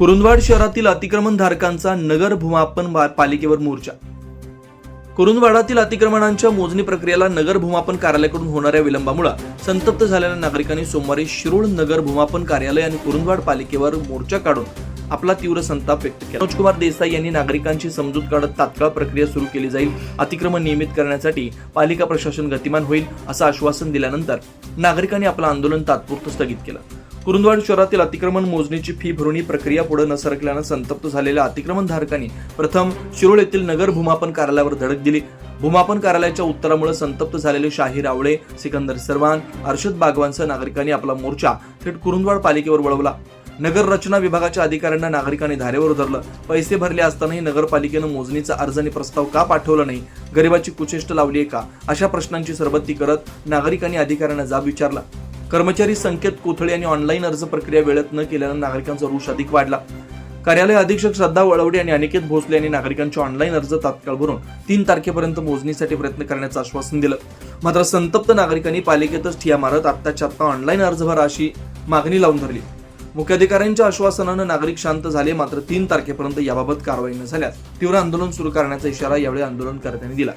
कुरुंदवाड शहरातील अतिक्रमणधारकांचा नगर भूमापन पालिकेवर मोर्चा. कुरुंदवाडातील अतिक्रमणांच्या मोजणी प्रक्रियेला नगर भूमापन कार्यालयाकडून होणाऱ्या विलंबामुळे संतप्त झालेल्या नागरिकांनी सोमवारी शिरूळ नगर भूमापन कार्यालय आणि कुरुंदवाड पालिकेवर मोर्चा काढून आपला तीव्र संताप व्यक्त केला. मनोजकुमार देसाई यांनी नागरिकांची समजूत काढत तात्काळ प्रक्रिया सुरू केली जाईल. अतिक्रमण नियमित करण्यासाठी पालिका प्रशासन गतिमान होईल असं आश्वासन दिल्यानंतर नागरिकांनी आपलं आंदोलन तात्पुरतं स्थगित केलं. कुरुंदवाड शहरातील अतिक्रमण मोजणीची फी भरणी प्रक्रिया पुढे न सरकल्यानं संतप्त झालेल्या अतिक्रमणधारकांनी प्रथम शिरोळ येथील नगर भूमापन कार्यालयावर धडक दिली. भूमापन कार्यालयाच्या उत्तरामुळे संतप्त झालेले शाहीर आवळे सिकंदर सर्वान अर्षद बागवानसह नागरिकांनी आपला मोर्चा थेट कुरुंदवाड पालिकेवर वळवला. नगर रचना विभागाच्या अधिकाऱ्यांना नागरिकांनी धारेवर धरलं. पैसे भरले असतानाही नगरपालिकेनं मोजणीचा अर्ज आणि प्रस्ताव का पाठवला नाही? गरिबाची कुचेष्ट लावली आहे का? अशा प्रश्नांची सरबत्ती करत नागरिकांनी अधिकाऱ्यांना जाब विचारला. कर्मचारी संकेत कोथळे यांनी ऑनलाईन अर्ज प्रक्रिया वेळेत न केल्यानं नागरिकांचा रोष अधिक वाढला. कार्यालय अधीक्षक श्रद्धा वळवडे आणि अनिकेत भोसले यांनी नागरिकांचे ऑनलाईन अर्ज तात्काळ भरून तीन तारखेपर्यंत मोजणीसाठी प्रयत्न करण्याचं आश्वासन दिलं. मात्र संतप्त नागरिकांनी पालिकेतच ठिया मारत आत्ताच्या आत्ता ऑनलाईन अर्ज भरा अशी मागणी लावून धरली. मुख्याधिकाऱ्यांच्या आश्वासनानं नागरिक शांत झाले मात्र तीन तारखेपर्यंत याबाबत कारवाई न झाल्यास तीव्र आंदोलन सुरू करण्याचा इशारा यावेळी आंदोलनकर्त्यांनी दिला.